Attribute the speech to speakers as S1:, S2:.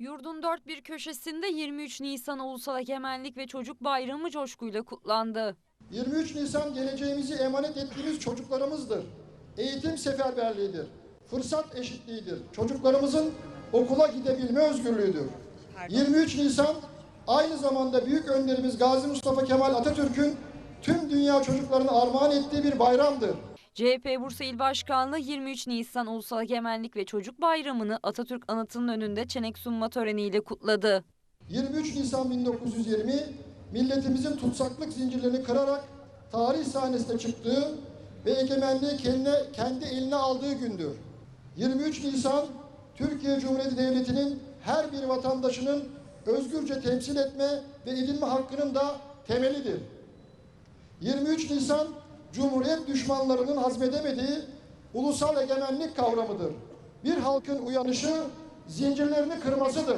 S1: Yurdun dört bir köşesinde 23 Nisan Ulusal Egemenlik ve Çocuk Bayramı coşkuyla kutlandı.
S2: 23 Nisan geleceğimizi emanet ettiğimiz çocuklarımızdır. Eğitim seferberliğidir. Fırsat eşitliğidir. Çocuklarımızın okula gidebilme özgürlüğüdür. 23 Nisan aynı zamanda büyük önderimiz Gazi Mustafa Kemal Atatürk'ün tüm dünya çocuklarına armağan ettiği bir bayramdır.
S1: CHP Bursa İl Başkanlığı 23 Nisan Ulusal Egemenlik ve Çocuk Bayramı'nı Atatürk Anıtı'nın önünde çenek sunma töreniyle kutladı.
S2: 23 Nisan 1920 milletimizin tutsaklık zincirlerini kırarak tarih sahnesine çıktığı ve egemenliği kendine, kendi eline aldığı gündür. 23 Nisan Türkiye Cumhuriyeti Devleti'nin her bir vatandaşının özgürce temsil etme ve edilme hakkının da temelidir. 23 Nisan Cumhuriyet düşmanlarının hazmedemediği ulusal egemenlik kavramıdır. Bir halkın uyanışı zincirlerini kırmasıdır.